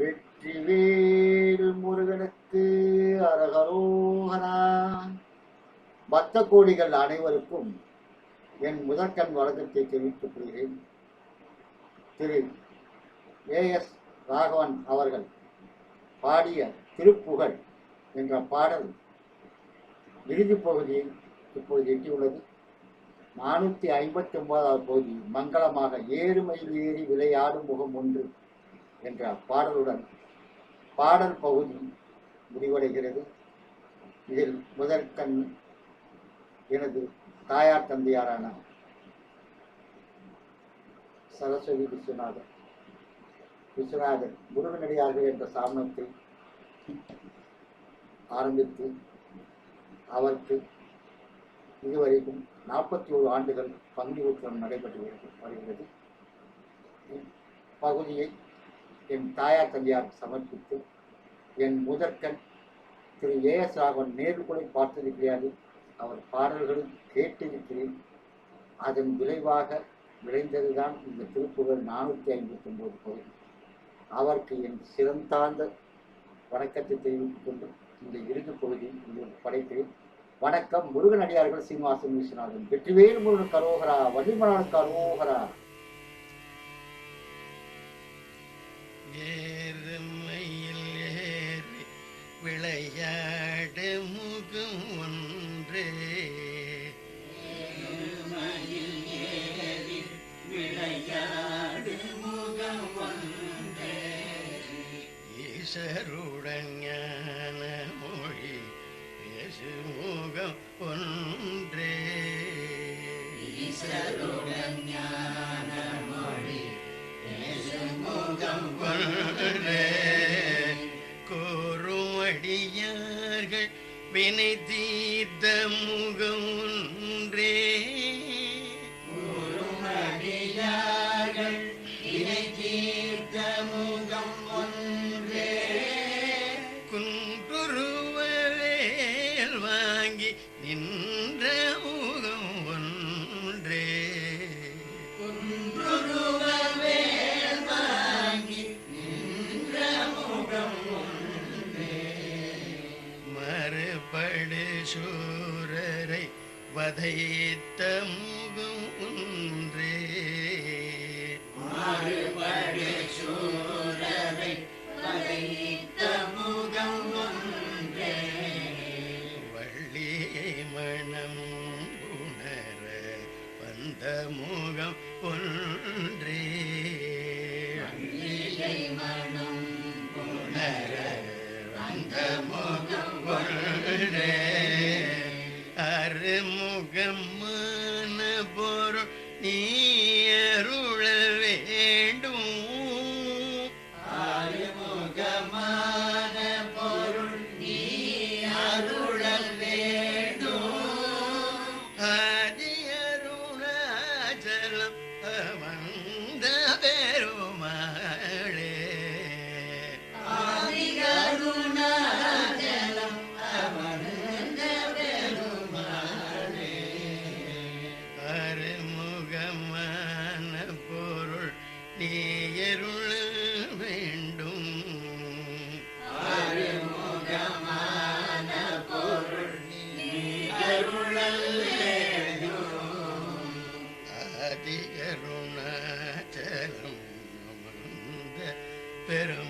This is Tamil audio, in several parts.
வெற்றிவேல் முருகனுக்கு அரகரோகரா பக்த கோடிகள் அனைவருக்கும் என் முதற்கண் வழக்கத்தை தெரிவித்துக் கொள்கிறேன். திரு ஏ எஸ் ராகவன் அவர்கள் பாடிய திருப்புகழ் என்ற பாடல் இறுதிப் பகுதியில் இப்பொழுது எட்டியுள்ளது. நானூற்றி ஐம்பத்தி ஒன்பதாவது பகுதி மங்களமாக ஏறுமையில் ஏறி விளையாடும் முகம் ஒன்று. என்ற பாடலுடன் பாடல் பகுதி முடிவடைகிறது. இதில் முதற்கண் எனது தாயார் தந்தையாரான சரஸ்வதி விஸ்வநாதர் விஸ்வநாதர் முருகனடியார்கள் என்ற சாமனத்தை ஆரம்பித்து அவருக்கு இதுவரைக்கும் நாற்பத்தி ஒரு ஆண்டுகள் பங்கு ஊற்றம் நடைபெற்று வருகிறது- வருகிறது பகுதியை என் தாயார் தந்தையார் சமர்ப்பித்து என் முதற்கண் திரு ஏ எஸ் ராகவன் நேரு கூட பார்த்தது அவர் பாடல்களும் கேட்டிருக்கிறேன் அதன் விளைவாக விளைந்ததுதான் இந்த திருப்புகழ் நானூற்றி ஐம்பத்தி ஒன்பது பகுதி அவருக்கு என் சிறந்தார்ந்த வணக்கத்தை தெரிவித்துக் கொண்டு இந்த இறுதி பகுதியை உங்களுக்கு படைக்கிறேன். வணக்கம் முருகன் அடியார்கள் சீனிவாசன் விஸ்வநாதன். வெற்றிவேல் முருகன் கரோகரா வள்ளிமலான் கரோகரா. ஏறுமையில் ஏறி விளையாடு முகம் ஒன்றே. ஈசருடன் மொழி பேசு முகம் ஒன்றே ஒன்றே கோருமடியார்கள் வினை தீர்த்த முகம் மறுபடு சூரரை வதைத்த முகம் ஒன்றே. வள்ளியை 你。pero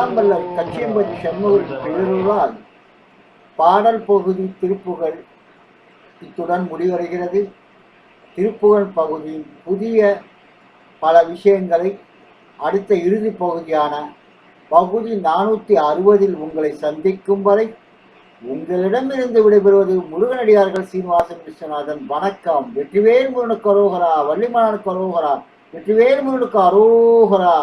எல்லாம் வல்ல கச்சியம்பதி செம்மூரின் பெயருளால் பாடல் பகுதி திருப்புகழ் இத்துடன் முடிவடைகிறது. திருப்புகழ் பகுதியின் புதிய பல விஷயங்களை அடுத்த இறுதி பகுதியான பகுதி நானூற்றி அறுபதில் உங்களை சந்திக்கும் வரை உங்களிடமிருந்து விடைபெறுவது முருகனடியார்கள் சீனிவாசன் விஸ்வநாதன். வணக்கம். வெற்றிவேல் முருகனுக்கு அரோகரா. வள்ளிமலனுக்கு அரோகரா. வெற்றிவேல் முருகனுக்கு அரோகரா.